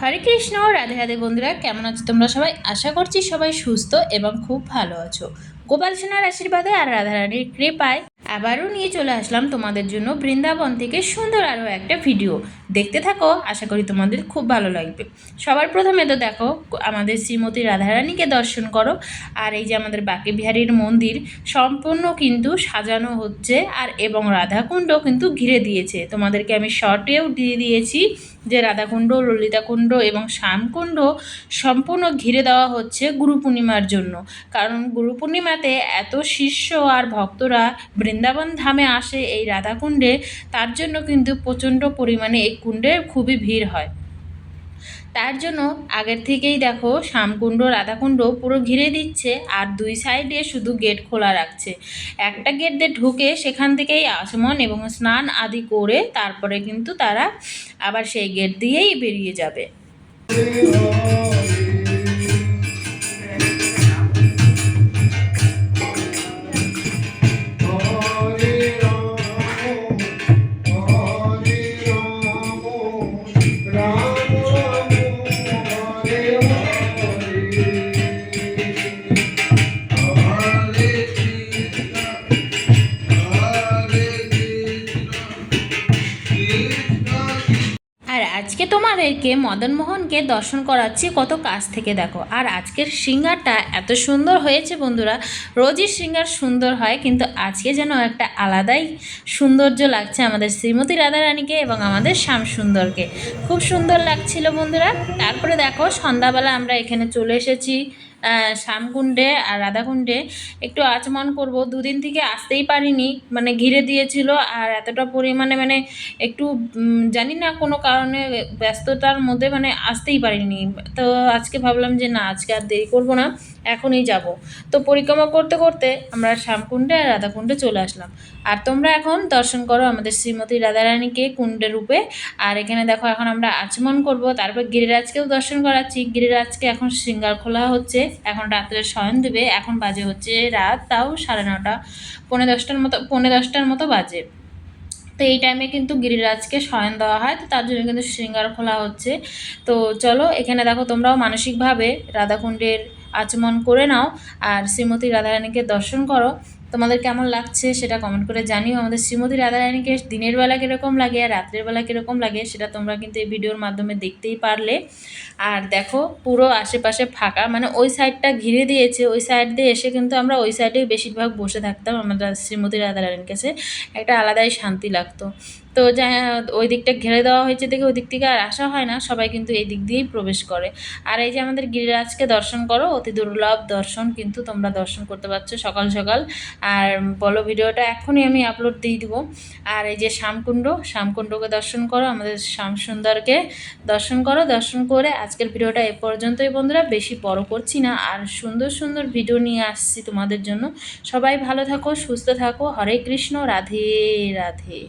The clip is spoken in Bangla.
হরে কৃষ্ণ, রাধে রাধে বন্ধুরা, কেমন আছো তোমরা সবাই? আশা করছি সবাই সুস্থ এবং খুব ভালো আছো। গোপাল সোনার আশীর্বাদে আর রাধারানীর কৃপায় আবারও নিয়ে চলে আসলাম তোমাদের জন্য বৃন্দাবন থেকে সুন্দর আরও একটা ভিডিও। দেখতে থাকো, আশা করি তোমাদের খুব ভালো লাগবে। সবার প্রথমে তো দেখো, আমাদের শ্রীমতী রাধারানীকে দর্শন করো। আর এই যে আমাদের বাকি বিহারীর মন্দির, সম্পূর্ণ কিন্তু সাজানো হচ্ছে। আর এবং রাধাকুণ্ড কিন্তু ঘিরে দিয়েছে। তোমাদেরকে আমি শর্টেও দিয়ে দিয়েছি যে রাধাকুণ্ড, ললিতাকুণ্ড এবং শ্যামকুণ্ড সম্পূর্ণ ঘিরে দেওয়া হচ্ছে গুরু পূর্ণিমার জন্য। কারণ গুরু পূর্ণিমাতে এত শিষ্য আর ভক্তরা বৃন্দাবন ধামে আসে এই রাধাকুণ্ডে, তার জন্য কিন্তু প্রচণ্ড পরিমাণে এই কুণ্ডে খুবই ভিড় হয়। তার জন্য আগের থেকেই দেখো শ্যামকুণ্ড রাধাকুণ্ড পুরো ঘিরে দিচ্ছে আর দুই সাইডে শুধু গেট খোলা রাখছে। একটা গেট দিয়ে ঢুকে সেখান থেকেই আসমন এবং স্নান আদি করে তারপরে কিন্তু তারা আবার সেই গেট দিয়েই বেরিয়ে যাবে। তোমাদেরকে মদনমোহনকে দর্শন করাচ্ছি। কত কাছ থেকে দেখো। আর আজকের সিঙ্গারটা এত সুন্দর হয়েছে বন্ধুরা। রোজই সিঙ্গার সুন্দর হয়, কিন্তু আজকে যেন একটা আলাদাই সৌন্দর্য লাগছে আমাদের শ্রীমতী রাধারানীকে এবং আমাদের শ্যাম সুন্দরকে। খুব সুন্দর লাগছিল বন্ধুরা। তারপরে দেখো সন্ধ্যাবেলা আমরা এখানে চলে এসেছি। শ্যামকুণ্ডে আর রাধাকুণ্ডে একটু আচমন করব। দুদিন থেকে আসতেই পারিনি মানে ঘিরে দিয়েছিল আর এতটা পরিমাণে মানে একটু জানি না কোনো কারণে ব্যস্ততার মধ্যে মানে আসতেই পারিনি। তো আজকে ভাবলাম যে না, আজকে আর দেরি করব না, এখনই যাব। তো পরিক্রমা করতে করতে আমরা শ্যামকুণ্ডে আর রাধাকুণ্ডে চলে আসলাম। আর তোমরা এখন দর্শন করো আমাদের শ্রীমতী রাধারানীকে কুণ্ডে রূপে। আর এখানে দেখো, এখন আমরা আচমন করব। তারপর গিরিরাজকেও দর্শন করাচ্ছি। গিরিরাজকে এখন শৃঙ্গার খোলা হচ্ছে। এখন রাত্রে শয়ন দেবে, এখন বাজে হচ্ছে রাত তাও সাড়ে নটা, পৌনে দশটার মতো, পৌনে দশটার মতো বাজে। তো এই টাইমে কিন্তু গিরিরাজকে শয়ন দেওয়া হয়, তো তার জন্য কিন্তু শৃঙ্গার খোলা হচ্ছে। তো চলো, এখানে দেখো তোমরাও মানসিকভাবে রাধাকুণ্ডের আচমন করে নাও, আর শ্রীমতী রাধারানীকে দর্শন করো। তোমাদের কেমন লাগছে সেটা কমেন্ট করে জানিও। আমাদের শ্রীমতী রাধারানীকে দিনের বেলা কীরকম লাগে, আর রাত্রের বেলা কীরকম লাগে সেটা তোমরা কিন্তু এই ভিডিওর মাধ্যমে দেখতেই পারলে। আর দেখো, পুরো আশেপাশে ফাঁকা মানে ওই সাইডটা ঘিরে দিয়েছে, ওই সাইড দিয়ে এসে কিন্তু আমরা ওই সাইডেই বেশিরভাগ বসে থাকতাম আমরা শ্রীমতী রাধারানীর কাছে। একটা আলাদাই শান্তি লাগতো। তো ওই দিকটা ঘিরে দেওয়া হয়েছে দেখে ওই দিক থেকে আর আসা হয় না। সবাই কিন্তু এই দিক দিয়েই প্রবেশ করে। আর এই যে আমাদের গিরিরাজকে দর্শন করো, অতি দুর্লভ দর্শন কিন্তু তোমরা দর্শন করতে পারছ সকাল সকাল। আর বলো ভিডিওটা এখনই আমি আপলোড দিয়ে দিব। আর এই যে শ্যামকুণ্ড, শ্যামকুণ্ডকে দর্শন করো, আমাদের শ্যাম সুন্দরকে দর্শন করো। দর্শন করে আজকের ভিডিওটা এ পর্যন্তই বন্ধুরা, বেশি বড় করছি না। আর সুন্দর সুন্দর ভিডিও নিয়ে আসছি তোমাদের জন্য। সবাই ভালো থাকো, সুস্থ থাকো। হরে কৃষ্ণ, রাধে রাধে।